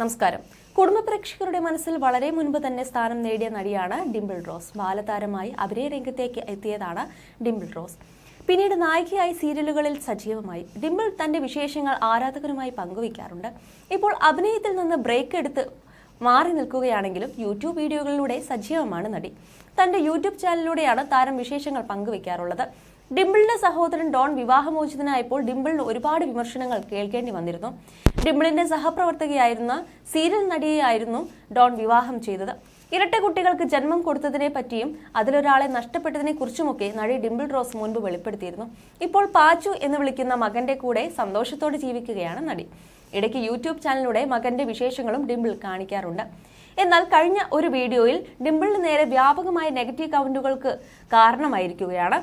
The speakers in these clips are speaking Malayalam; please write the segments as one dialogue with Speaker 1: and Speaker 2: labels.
Speaker 1: നമസ്കാരം. കുടുംബ പ്രേക്ഷകരുടെ മനസ്സിൽ വളരെ മുൻപ് തന്നെ സ്ഥാനം നേടിയ നടിയാണ് ഡിംപിൾ റോസ്. ബാലതാരമായി അഭിനയ രംഗത്തേക്ക് എത്തിയതാണ് ഡിംപിൾ റോസ്. പിന്നീട് നായികയായി സീരിയലുകളിൽ സജീവമായി. ഡിംപിൾ തന്റെ വിശേഷങ്ങൾ ആരാധകരുമായി പങ്കുവയ്ക്കാറുണ്ട്. ഇപ്പോൾ അഭിനയത്തിൽ നിന്ന് ബ്രേക്ക് എടുത്ത് മാറി നിൽക്കുകയാണെങ്കിലും യൂട്യൂബ് വീഡിയോകളിലൂടെ സജീവമാണ് നടി. തന്റെ യൂട്യൂബ് ചാനലിലൂടെയാണ് താരം വിശേഷങ്ങൾ പങ്കുവയ്ക്കാറുള്ളത്. ഡിംപിളിന്റെ സഹോദരൻ ഡോൺ വിവാഹമോചിതനായപ്പോൾ ഡിംപിളിന് ഒരുപാട് വിമർശനങ്ങൾ കേൾക്കേണ്ടി വന്നിരുന്നു. ഡിംപിളിന്റെ സഹപ്രവർത്തകയായിരുന്ന സീരിയൽ നടിയെയായിരുന്നു ഡോൺ വിവാഹം ചെയ്തത്. ഇരട്ട കുട്ടികൾക്ക് ജന്മം കൊടുത്തതിനെ പറ്റിയും അതിലൊരാളെ നഷ്ടപ്പെട്ടതിനെ കുറിച്ചുമൊക്കെ നടി ഡിംപിൾ റോസ് മുൻപ് വെളിപ്പെടുത്തിയിരുന്നു. ഇപ്പോൾ പാച്ചു എന്ന് വിളിക്കുന്ന മകന്റെ കൂടെ സന്തോഷത്തോടെ ജീവിക്കുകയാണ് നടി. ഇടയ്ക്ക് യൂട്യൂബ് ചാനലിലൂടെ മകന്റെ വിശേഷങ്ങളും ഡിംപിൾ കാണിക്കാറുണ്ട്. എന്നാൽ കഴിഞ്ഞ ഒരു വീഡിയോയിൽ ഡിംപിളിന് നേരെ വ്യാപകമായ നെഗറ്റീവ് കമന്റുകൾക്ക് കാരണമായിരിക്കുകയാണ്.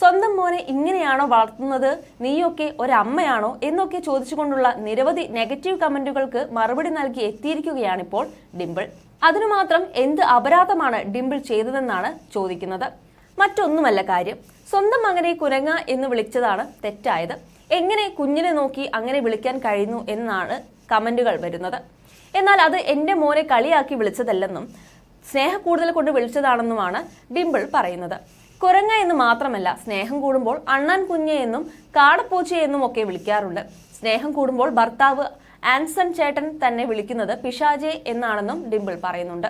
Speaker 1: സ്വന്തം മോനെ ഇങ്ങനെയാണോ വളർത്തുന്നത്? നീയൊക്കെ ഒരമ്മയാണോ? എന്നൊക്കെ ചോദിച്ചുകൊണ്ടുള്ള നിരവധി നെഗറ്റീവ് കമന്റുകൾക്ക് മറുപടി നൽകി എത്തിയിരിക്കുകയാണിപ്പോൾ ഡിംപിൾ അതിനു മാത്രം എന്ത് അപരാധമാണ് ഡിംപിൾ ചെയ്തതെന്നാണ് ചോദിക്കുന്നത്. മറ്റൊന്നുമല്ല കാര്യം. സ്വന്തം മകനെ കുരങ്ങ എന്ന് വിളിച്ചതാണ് തെറ്റായത്. എങ്ങനെ കുഞ്ഞിനെ നോക്കി അങ്ങനെ വിളിക്കാൻ കഴിയുന്നു എന്നാണ് കമന്റുകൾ വരുന്നത്. എന്നാൽ അത് എന്റെ മോനെ കളിയാക്കി വിളിച്ചതല്ലെന്നും സ്നേഹ കൂടുതൽ കൊണ്ട് വിളിച്ചതാണെന്നുമാണ് ഡിംപിൾ പറയുന്നത്. കുരങ്ങ എന്ന് മാത്രമല്ല സ്നേഹം കൂടുമ്പോൾ അണ്ണാൻ കുഞ്ഞ് എന്നും കാടപ്പൂച്ച എന്നും ഒക്കെ വിളിക്കാറുണ്ട്. സ്നേഹം കൂടുമ്പോൾ ഭർത്താവ് ആൻസൺ ചേട്ടൻ തന്നെ വിളിക്കുന്നത് പിശാജെ എന്നാണെന്നും ഡിംപിൾ പറയുന്നുണ്ട്.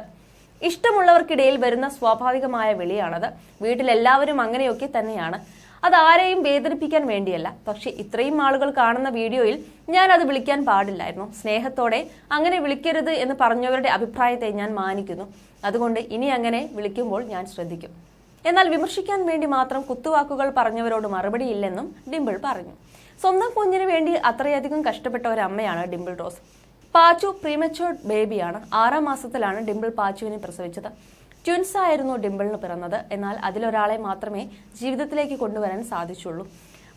Speaker 1: ഇഷ്ടമുള്ളവർക്കിടയിൽ വരുന്ന സ്വാഭാവികമായ വിളിയാണത്. വീട്ടിലെല്ലാവരും അങ്ങനെയൊക്കെ തന്നെയാണ്. അത് ആരെയും വേദനിപ്പിക്കാൻ വേണ്ടിയല്ല. പക്ഷെ ഇത്രയും ആളുകൾ കാണുന്ന വീഡിയോയിൽ ഞാൻ അത് വിളിക്കാൻ പാടില്ലായിരുന്നു. സ്നേഹത്തോടെ അങ്ങനെ വിളിക്കരുത് എന്ന് പറഞ്ഞവരുടെ അഭിപ്രായത്തെ ഞാൻ മാനിക്കുന്നു. അതുകൊണ്ട് ഇനി അങ്ങനെ വിളിക്കുമ്പോൾ ഞാൻ ശ്രദ്ധിക്കും. എന്നാൽ വിമർശിക്കാൻ വേണ്ടി മാത്രം കുത്തുവാക്കുകൾ പറഞ്ഞവരോട് മറുപടിയില്ലെന്നും ഡിംപിൾ പറഞ്ഞു. സ്വന്തം കുഞ്ഞിന് വേണ്ടി അത്രയധികം കഷ്ടപ്പെട്ട ഒരു അമ്മയാണ് ഡിംപിൾ റോസ്. പാച്ചു പ്രീമച്ചോർ ബേബിയാണ് ആറാം മാസത്തിലാണ് ഡിംപിൾ പാച്ചുവിനെ പ്രസവിച്ചത്. ട്വിൻസ് ആയിരുന്നു ഡിംപിളിന് പിറന്നത്. എന്നാൽ അതിലൊരാളെ മാത്രമേ ജീവിതത്തിലേക്ക് കൊണ്ടുവരാൻ സാധിച്ചുള്ളൂ.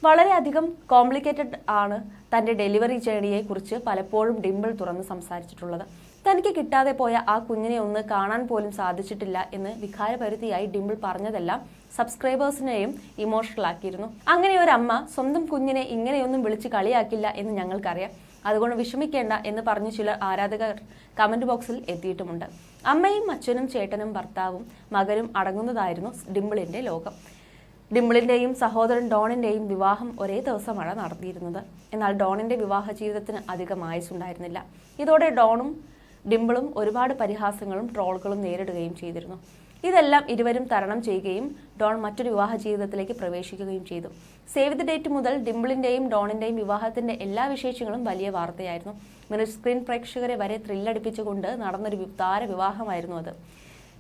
Speaker 1: വളരെയധികം കോംപ്ലിക്കേറ്റഡ് ആണ് തന്റെ ഡെലിവറി ജേണിയെക്കുറിച്ച് പലപ്പോഴും ഡിംപിൾ തുറന്ന് സംസാരിച്ചിട്ടുള്ളത്. തനിക്ക് കിട്ടാതെ പോയ ആ കുഞ്ഞിനെ ഒന്ന് കാണാൻ പോലും സാധിച്ചിട്ടില്ല എന്ന് വികാരപരിധിയായി ഡിംപിൾ പറഞ്ഞതെല്ലാം സബ്സ്ക്രൈബേഴ്സിനെയും ഇമോഷണൽ ആക്കിയിരുന്നു. അങ്ങനെ ഒരു അമ്മ സ്വന്തം കുഞ്ഞിനെ ഇങ്ങനെയൊന്നും വിളിച്ച് കളിയാക്കില്ല എന്ന് ഞങ്ങൾക്കറിയാം. അതുകൊണ്ട് വിഷമിക്കേണ്ട എന്ന് പറഞ്ഞ് ചില ആരാധകർ കമന്റ് ബോക്സിൽ എത്തിയിട്ടുമുണ്ട്. അമ്മയും അച്ഛനും ചേട്ടനും ഭർത്താവും മകനും അടങ്ങുന്നതായിരുന്നു ഡിംപിളിന്റെ ലോകം. ഡിംപിളിന്റെയും സഹോദരൻ ഡോണിന്റെയും വിവാഹം ഒരേ ദിവസമാണ് നടത്തിയിരുന്നത് എന്നാൽ ഡോണിന്റെ വിവാഹ ജീവിതത്തിന് അധികം ആയുസുണ്ടായിരുന്നില്ല ഇതോടെ ഡോണും ഡിംപിളും ഒരുപാട് പരിഹാസങ്ങളും ട്രോളുകളും നേരിടുകയും ചെയ്തിരുന്നു. ഇതെല്ലാം ഇരുവരും തരണം ചെയ്യുകയും ഡോൺ മറ്റൊരു വിവാഹ ജീവിതത്തിലേക്ക് പ്രവേശിക്കുകയും ചെയ്തു. സേവ് ദി ഡേറ്റ് മുതൽ ഡിംപിളിന്റെയും ഡോണിന്റെയും വിവാഹത്തിന്റെ എല്ലാ വിശേഷങ്ങളും വലിയ വാർത്തയായിരുന്നു. മിനിറ്റ് സ്ക്രീൻ പ്രേക്ഷകരെ വരെ ത്രില്ലടിപ്പിച്ചുകൊണ്ട് നടന്നൊരു താര വിവാഹമായിരുന്നു അത്.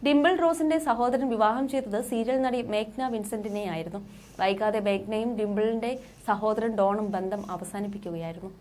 Speaker 1: ഡിംപിൾ റോസിന്റെ സഹോദരൻ വിവാഹം ചെയ്തത് സീരിയൽ നടി മേഘ്ന വിൻസെന്റിനെ ആയിരുന്നു. വൈകാതെ മേഘ്നയും ഡിംപിളിന്റെ സഹോദരൻ ഡോണും ബന്ധം അവസാനിപ്പിക്കുകയായിരുന്നു.